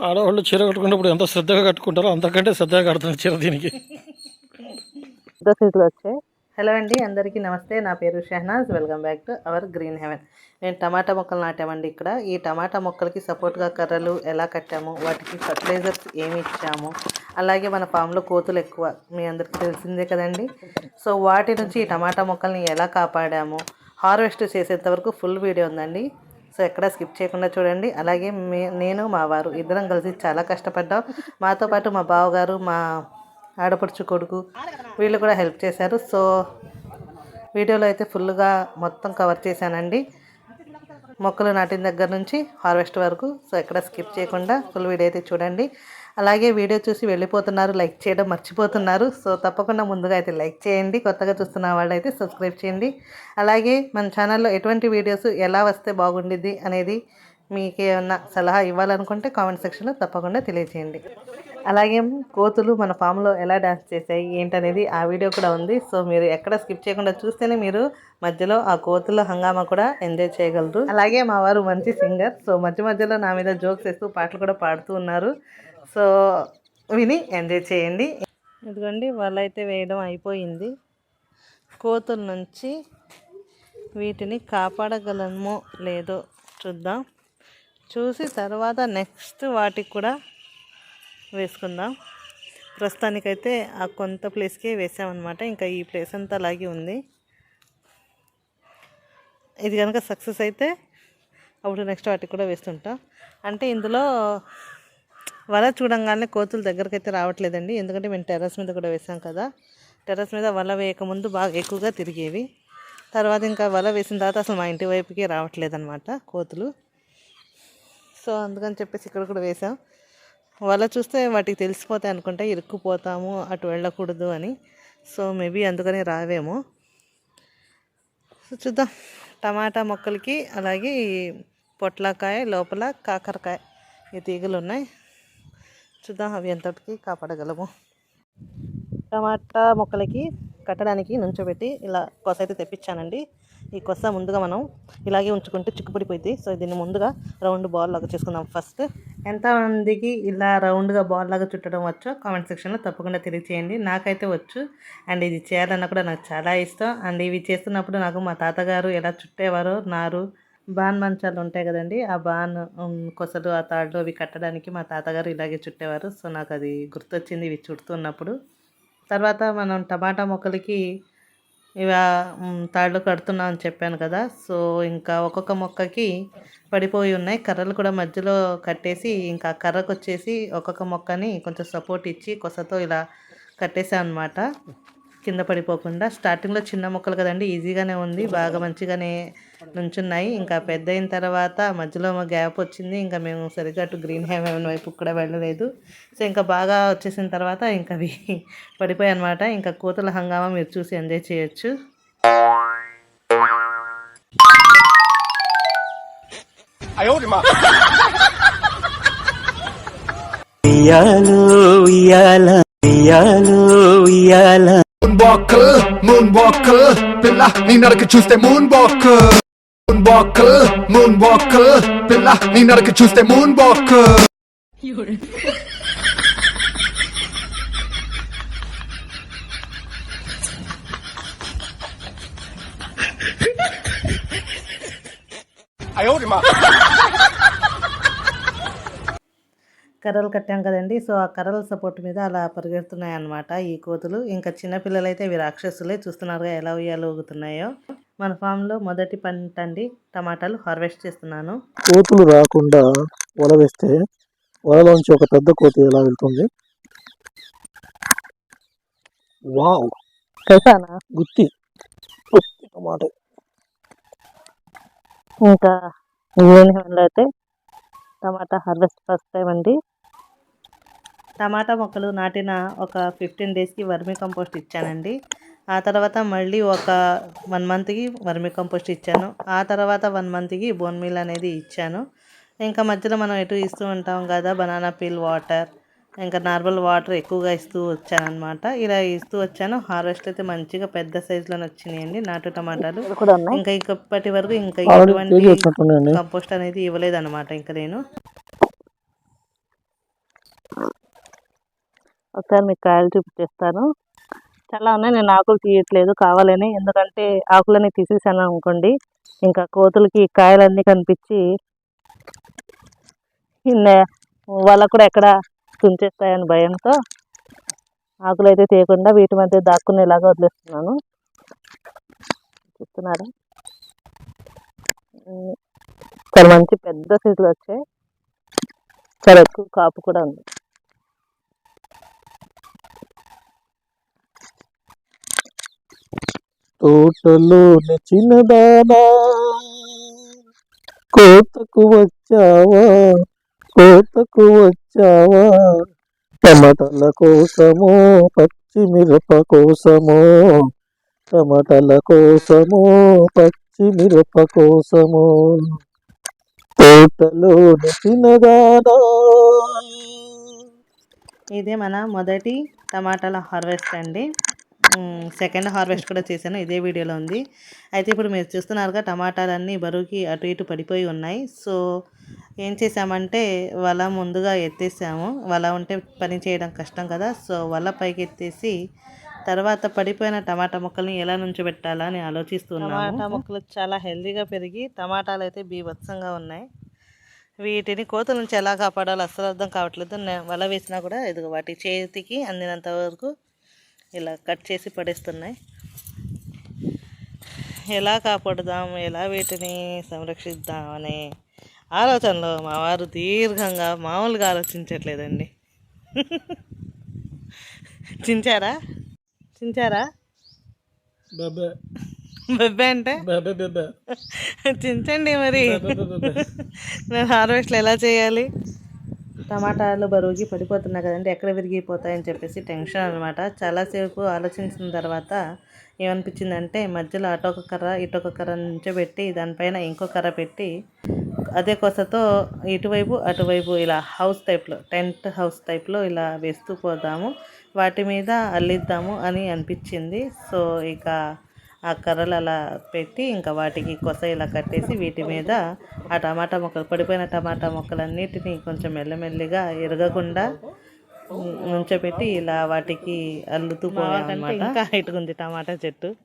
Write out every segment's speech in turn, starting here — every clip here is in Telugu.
ఆడవాళ్ళు చీర కట్టుకున్నప్పుడు ఎంత శ్రద్ధగా కట్టుకుంటారో అంతకంటే శ్రద్ధగా కడుతున్నారు చీర దీనికి. వచ్చాయి హలో అండి అందరికీ నమస్తే. నా పేరు Shehnaz. Welcome back to our green heaven నేను టమాటా మొక్కలు నాటామండి ఇక్కడ. ఈ టమాటా మొక్కలకి సపోర్ట్గా కర్రలు ఎలా కట్టాము? వాటికి ఫర్టిలైజర్స్ ఏమి ఇచ్చాము? అలాగే మన ఫామ్లో కోతులు ఎక్కువ. మీ అందరికీ తెలిసిందే కదండి. సో వాటి నుంచి ఈ టమాటా మొక్కల్ని ఎలా కాపాడాము? హార్వెస్ట్ చేసేంత వరకు ఫుల్ వీడియో ఉందండి. సో ఎక్కడ స్కిప్ చేయకుండా చూడండి. అలాగే మే నేను మా వారు ఇద్దరం కలిసి చాలా కష్టపడ్డాం. మాతో పాటు మా బావగారు మా ఆడపడుచు కొడుకు వీళ్ళు కూడా హెల్ప్ చేశారు. సో వీడియోలో అయితే ఫుల్గా మొత్తం కవర్ చేశానండి. మొక్కలు నాటిన దగ్గర నుంచి హార్వెస్ట్ వరకు. సో ఎక్కడ స్కిప్ చేయకుండా ఫుల్ వీడియో అయితే చూడండి. అలాగే వీడియో చూసి వెళ్ళిపోతున్నారు లైక్ చేయడం మర్చిపోతున్నారు. సో తప్పకుండా ముందుగా అయితే లైక్ చేయండి కొత్తగా చూస్తున్న వాళ్ళు అయితే సబ్స్క్రైబ్ చేయండి. అలాగే మన ఛానల్లో ఎటువంటి వీడియోస్ ఎలా వస్తే బాగుండిద్ది అనేది మీకు ఏమన్నా సలహా ఇవ్వాలనుకుంటే కామెంట్ సెక్షన్లో తప్పకుండా తెలియజేయండి. అలాగే కోతులు మన ఫామ్లో ఎలా డ్యాన్స్ చేశాయి ఏంటనేది ఆ వీడియో కూడా ఉంది. సో మీరు ఎక్కడ స్కిప్ చేయకుండా చూస్తేనే మీరు మధ్యలో ఆ కోతుల హంగామా కూడా ఎంజాయ్ చేయగలరు. అలాగే మా వారు మంచి సింగర్. సో మధ్య మధ్యలో నా మీద జోక్స్ వేస్తూ పాటలు కూడా పాడుతూ ఉన్నారు. సో విని ఎంజాయ్ చేయండి. ఇదిగోండి వాళ్ళైతే వేయడం అయిపోయింది. కోతుల నుంచి వీటిని కాపాడగలమో లేదో చూద్దాం. చూసి తర్వాత నెక్స్ట్ వాటికి కూడా వేసుకుందాం. ప్రస్తుతానికైతే ఆ కొంత ప్లేస్కే వేసామన్నమాట. ఇంకా ఈ ప్లేస్ అంతా అలాగే ఉంది. ఇది కనుక సక్సెస్ అయితే అప్పుడు నెక్స్ట్ వాటికి కూడా వేస్తుంటాం. అంటే ఇందులో వల చూడంగానే కోతులు దగ్గరికి అయితే రావట్లేదండి. ఎందుకంటే మేము టెర్రస్ మీద కూడా వేసాం కదా. టెర్రస్ మీద వల వేయకముందు బాగా ఎక్కువగా తిరిగేవి. తర్వాత ఇంకా వల వేసిన తర్వాత అసలు మా ఇంటి వైపుకి రావట్లేదన్నమాట కోతులు. సో అందుకని చెప్పేసి ఇక్కడ కూడా వేసాం. వల చూస్తే వాటికి తెలిసిపోతాయి అనుకుంటే ఇరుక్కుపోతాము అటు వెళ్ళకూడదు అని. సో మేబీ అందుకని రావేమో. సో చూద్దాం. టమాటా మొక్కలకి అలాగే పొట్లకాయ లోపల కాకరకాయ ఈ తీగలు ఉన్నాయి చూద్దాం అవి ఎంతటికి కాపాడగలము. టమాటా మొక్కలకి కట్టడానికి నుంచోబెట్టి ఇలా కొస అయితే తెప్పించానండి. ఈ కొస ముందుగా మనం ఇలాగే ఉంచుకుంటే చిక్కుపడిపోయింది సో దీన్ని ముందుగా రౌండ్ బాల్ లాగా చేసుకుందాం ఫస్ట్. ఎంతమందికి ఇలా రౌండ్గా బాల్ లాగా చుట్టడం వచ్చో కామెంట్ సెక్షన్లో తప్పకుండా తెలియచేయండి. నాకైతే వచ్చు. అండ్ ఇది చేయాలన్నా కూడా నాకు చాలా ఇష్టం. అండ్ ఇవి చేస్తున్నప్పుడు నాకు మా తాతగారు ఎలా చుట్టేవారో నారు బాన్ మంచాలు ఉంటాయి కదండి. ఆ బాన్ కొసలు ఆ తాళ్ళు అవి కట్టడానికి మా తాతగారు ఇలాగే చుట్టేవారు. సో నాకు అది గుర్తొచ్చింది ఇవి చుడుతున్నప్పుడు. తర్వాత మనం టమాటా మొక్కలకి ఇవి తాళ్ళు కడుతున్నాం అని చెప్పాను కదా. సో ఇంకా ఒక్కొక్క మొక్కకి పడిపోయి ఉన్నాయి. కర్రలు కూడా మధ్యలో కట్టేసి ఇంకా కర్రకు వచ్చేసి ఒక్కొక్క మొక్కని కొంచెం సపోర్ట్ ఇచ్చి కొసతో ఇలా కట్టేసాం అనమాట కింద పడిపోకుండా స్టార్టింగ్లో చిన్న మొక్కలు కదండి ఈజీగానే ఉంది బాగా మంచిగానే నుంచున్నాయి. ఇంకా పెద్ద అయిన తర్వాత మధ్యలో మా గ్యాప్ వచ్చింది ఇంకా మేము సరిగ్గా అటు గ్రీన్ హెవెన్ వైపు కూడా వెళ్ళలేదు. సో ఇంకా బాగా వచ్చేసిన తర్వాత ఇంకా అవి పడిపోయాయి అనమాట ఇంకా కోతుల హంగామా మీరు చూసి ఎంజాయ్ చేయొచ్చు. ఉయ్యాల మూన్ వాకల్ మూన్ వాకల్ పిల్ల నీ నడక చూస్తే మూన్ వాకల్ మూన్ వాకల్ మూన్ వాకల్ పిల్ల నీ నడక చూస్తే మూన్ వాకల్ కర్రలు కట్టాం కదండి. సో ఆ కర్రల సపోర్ట్ మీద అలా పరిగెడుతున్నాయి అన్నమాట ఈ కోతులు. ఇంకా చిన్నపిల్లలైతే ఇవి రాక్షసులే చూస్తున్నారుగా ఎలా ఉయ్యాలు ఊగుతున్నాయో. మన ఫామ్లో మొదటి పంట అండి టమాటాలు హార్వెస్ట్ చేస్తున్నాను. కోతులు రాకుండా వల వేస్తే వలలోంచి ఒక పెద్ద కోతి ఎలా వెళ్తుంది? వావ్! గుత్తి. టమాట. ఇంకా అయితే టమాటా హార్వెస్ట్ ఫస్ట్ టైం అండి టమాటా మొక్కలు నాటిన ఒక ఫిఫ్టీన్ డేస్కి వర్మీ కంపోస్ట్ ఇచ్చానండి. ఆ తర్వాత మళ్ళీ ఒక వన్ మంత్కి వర్మీ కంపోస్ట్ ఇచ్చాను. ఆ తర్వాత వన్ మంత్కి బోన్ మీల్ అనేది ఇచ్చాను. ఇంకా మధ్యలో మనం ఎటు ఇస్తూ ఉంటాం కదా బనానా పీల్ వాటర్. ఇంకా నార్మల్ వాటర్ ఎక్కువగా ఇస్తూ వచ్చానమాట ఇలా ఇస్తూ వచ్చాను. హార్వెస్ట్ అయితే మంచిగా పెద్ద సైజులోనే వచ్చినాయండి నాటు టమాటాలు. ఇంకా ఇప్పటి వరకు ఇంకా ఎటువంటి కంపోస్ట్ అనేది ఇవ్వలేదు అనమాట ఇంకా నేను. ఒకసారి మీకు కాయలు చూపించేస్తాను చాలా ఉన్నాయి. నేను ఆకులు తీయట్లేదు కావాలని. ఎందుకంటే ఆకులని తీసేసాను అనుకోండి ఇంకా కోతులకి కాయలన్నీ కనిపించి వాళ్ళకు కూడా ఎక్కడ తుంచేస్తాయని భయంతో ఆకులు అయితే తీయకుండా వీటి మధ్య దాక్కునేలాగా వదిలేస్తున్నాను. చూస్తున్నారా? చాలా మంచి పెద్ద సైజులు వచ్చాయి. చాలా ఎక్కువ కాపు కూడా ఉంది. తోటలోని చిన్నదానా కోతకు వచ్చావా? కోతకు వచ్చావా? టమటల కోసము పచ్చిమిరప కోసము. టమటల కోసము పచ్చిమిరప కోసము. తోటలోని చిన్నదానా ఇదే మన మొదటి టమాటాల హార్వెస్ట్ అండి. సెకండ్ హార్వెస్ట్ కూడా చేశాను ఇదే వీడియోలో ఉంది. అయితే ఇప్పుడు మీరు చూస్తున్నారుగా టమాటాలన్నీ బరువుకి అటు ఇటు పడిపోయి ఉన్నాయి. సో ఏం చేసామంటే వల ముందుగా ఎత్తేసాము. వల ఉంటే పని చేయడం కష్టం కదా సో వల పైకి ఎత్తేసి తర్వాత పడిపోయిన టమాటా మొక్కల్ని ఎలా నుంచోబెట్టాలా అని ఆలోచిస్తున్నాను టమాటా మొక్కలు చాలా హెల్దీగా పెరిగి టమాటాలు అయితే బీభత్సంగా ఉన్నాయి. వీటిని కోతుల నుంచి ఎలా కాపాడాలో అసలు అర్థం కావట్లేదు. వల వేసినా కూడా ఇది వాటి చేతికి అందినంత వరకు ఇలా కట్ చేసి పడేస్తున్నాయి. ఎలా కాపాడుదాం ఎలా వీటిని సంరక్షిద్దాం అనే ఆలోచనలో మా వారు దీర్ఘంగా మామూలుగా ఆలోచించట్లేదండి. చించారా? చించారా? బెబ్బే. అంటే? చించండి మరి. నేను హార్వెస్ట్లు ఎలా చేయాలి? టమాటాలు బరువుకి పడిపోతున్నాయి కదండి. ఎక్కడ విరిగిపోతాయని చెప్పేసి టెన్షన్ అనమాట చాలాసేపు ఆలోచించిన తర్వాత ఏమనిపించిందంటే మధ్యలో అటొక కర్ర ఇటొక కర్ర నుంచోబెట్టి దానిపైన ఇంకో కర్ర పెట్టి అదే కొసతో ఇటువైపు అటువైపు ఇలా హౌస్ టైప్లో టెంట్ హౌస్ టైప్లో ఇలా వేస్తూ పోదాము వాటి మీద అల్లిద్దాము అని అనిపించింది. సో ఇక ఆ కర్రలు అలా పెట్టి ఇంకా వాటికి కొస ఇలా కట్టేసి వీటి మీద ఆ టమాటా మొక్కలు పడిపోయిన టమాటా మొక్కలన్నిటిని కొంచెం మెల్లమెల్లిగా ఎరగకుండా ఉంచబెట్టి ఇలా వాటికి అల్లుతూ పోయామన్నమాట ఇంకా హైట్గా ఉంది టమాటా చెట్టు.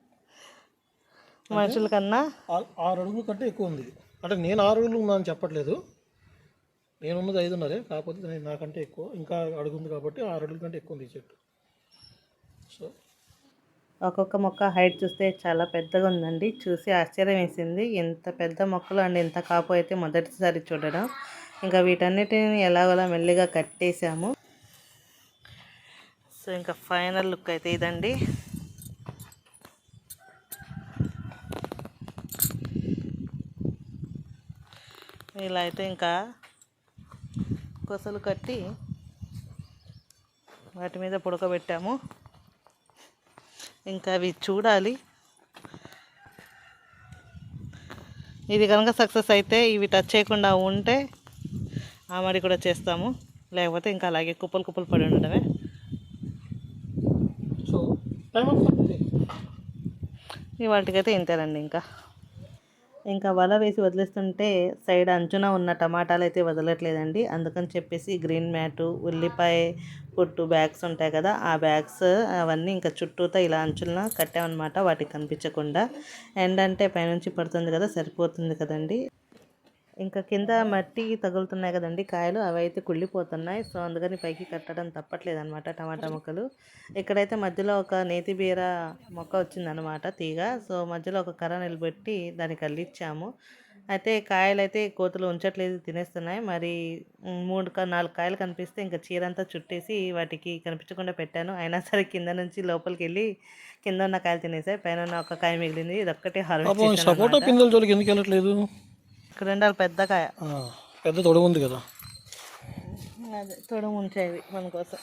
మనుషుల కన్నా ఆ- ఆరు అడుగుల కంటే ఎక్కువ ఉంది. అంటే నేను ఆరు అడుగులు ఉన్నాను చెప్పట్లేదు. నేను ఉన్నది ఐదున్నరే కాకపోతే నాకంటే ఎక్కువ. ఇంకా అడుగు ఉంది కాబట్టి ఆరు అడుగుల కంటే ఎక్కువ ఉంది ఈ చెట్టు. సో ఒక్కొక్క మొక్క హైట్ చూస్తే చాలా పెద్దగా ఉందండి. చూసి ఆశ్చర్యం వేసింది ఇంత పెద్ద మొక్కలు అండ్ ఇంత కాపు అయితే మొదటిసారి చూడడం. ఇంకా వీటన్నిటిని ఎలాగోలా మెల్లిగా కట్టేసాము సో ఇంకా ఫైనల్ లుక్ అయితే ఇదండి. ఇలా అయితే ఇంకా కొసలు కట్టి వాటి మీద పుడకబెట్టాము. ఇంకా అవి చూడాలి. ఇది కనుక సక్సెస్ అయితే ఇవి టచ్ చేయకుండా ఉంటే ఆమడి కూడా చేస్తాము. లేకపోతే ఇంకా అలాగే కుప్పలు కుప్పలు పడి ఉండడమే. సో ఇవాటికైతే ఇంతేనండి ఇంకా. ఇంకా వల వేసి వదిలేస్తుంటే సైడ్ అంచున ఉన్న టమాటాలు అయితే వదలట్లేదండి. అందుకని చెప్పేసి గ్రీన్ మ్యాటు ఉల్లిపాయ పొట్టు బ్యాగ్స్ ఉంటాయి కదా ఆ బ్యాగ్స్ అవన్నీ ఇంకా చుట్టూతో ఇలా అంచులన కట్టామన్నమాట వాటికి కనిపించకుండా. ఎండ్ అంటే పైనుంచి పడుతుంది కదా సరిపోతుంది కదండి. ఇంకా కింద మట్టి తగులుతున్నాయి కదండి కాయలు అవి అయితే కుళ్ళిపోతున్నాయి. సో అందుకని పైకి కట్టడం తప్పట్లేదు అనమాట టమాటా మొక్కలు. ఇక్కడైతే మధ్యలో ఒక నేతి బీర మొక్క వచ్చిందనమాట తీగ. సో మధ్యలో ఒక కర్ర నిలబెట్టి దానికి అల్లిచ్చాము. అయితే కాయలు అయితే కోతులు ఉంచట్లేదు తినేస్తున్నాయి. మరి మూడు కా- నాలుగు కాయలు కనిపిస్తే ఇంకా చీరంతా చుట్టేసి వాటికి కనిపించకుండా పెట్టాను. అయినా సరే కింద నుంచి లోపలికి వెళ్ళి కింద ఉన్న కాయలు తినేసాయి పైన ఉన్న ఒక కాయ మిగిలింది. ఇది ఒక్కటే హార్వెస్ట్ సపోటా పిందెల జోలికి ఎందుకు వెళ్ళట్లేదు? ఇక్కడ ఉండాలి పెద్ద కాయ. పెద్ద తొడుగు ఉంది కదా. అదే తొడుము ఉంచేవి మన కోసం.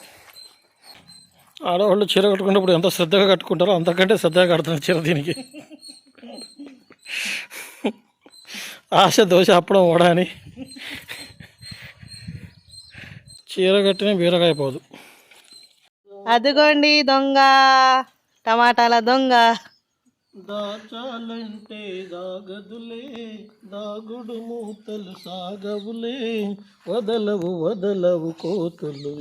ఆడవాళ్ళు చీర కట్టుకున్నప్పుడు ఎంత శ్రద్ధగా కట్టుకుంటారో అంతకంటే శ్రద్ధగా కడుతున్నారు చీర దీనికి. ఆశ దోశ అప్పడం ఓడా అని. చీర కట్టిన బీరకాయ పోదు. అదిగోండి దొంగ టమాటాల దొంగ. దాచాలంటే దాగదులే దాగుడు మూతలు సాగవులే వదలవు వదలవు కోతులు.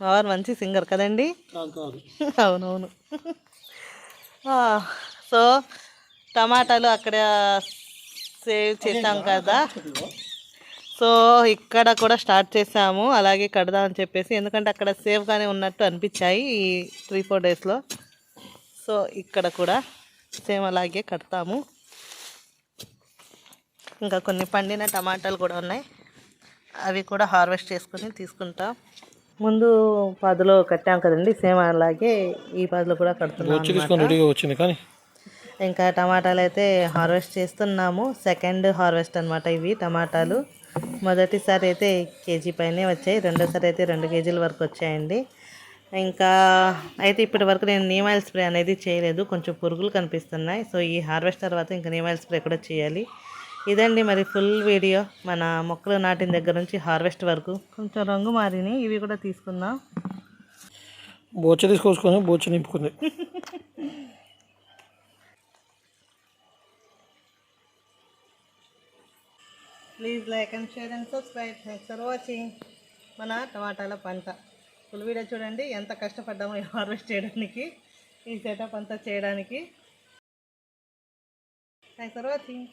మా వారు మంచి సింగర్ కదండి? కాదు కాదు. అవునవును. ఆ, సో టమాటాలు అక్కడ సేవ్ చేసాం కదా. సో ఇక్కడ కూడా స్టార్ట్ చేసాము. అలాగే కడదామని చెప్పేసి ఎందుకంటే అక్కడ సేఫ్గానే ఉన్నట్టు అనిపించాయి ఈ త్రీ ఫోర్ డేస్లో సో ఇక్కడ కూడా సేమ్ అలాగే కడతాము. ఇంకా కొన్ని పండిన టమాటాలు కూడా ఉన్నాయి. అవి కూడా హార్వెస్ట్ చేసుకొని తీసుకుంటాం. ముందు పదిలో కట్టాం కదండి సేమ్ అలాగే ఈ పదిలో కూడా కడుతున్నాం వచ్చింది కానీ ఇంకా టమాటాలు అయితే హార్వెస్ట్ చేస్తున్నాము. సెకండ్ హార్వెస్ట్ అన్నమాట ఇవి టమాటాలు. మొదటిసారి అయితే కేజీ పైనే వచ్చాయి. రెండోసారి అయితే రెండు కేజీల వరకు వచ్చాయండి. ఇంకా అయితే ఇప్పటి వరకు నేను నీమాయిల్ స్ప్రే అనేది చేయలేదు. కొంచెం పురుగులు కనిపిస్తున్నాయి. సో ఈ హార్వెస్ట్ తర్వాత ఇంకా నీమాయిల్ స్ప్రే కూడా చేయాలి. ఇదండి మరి ఫుల్ వీడియో. మన మొక్కలు నాటిన దగ్గర నుంచి హార్వెస్ట్ వరకు కొంచెం రంగు మారినాయి. ఇవి కూడా తీసుకుందాం. బొచ్చ తీసుకొచ్చుకొని బొచ్చ నింపుకుంది. Please like and share and subscribe thanks for watching మన టమాటాల పంట. ఫుల్ వీడియో చూడండి. ఎంత కష్టపడ్డామో హార్వెస్ట్ చేయడానికి ఈ సెటప్ అంతా చేయడానికి. Thanks for watching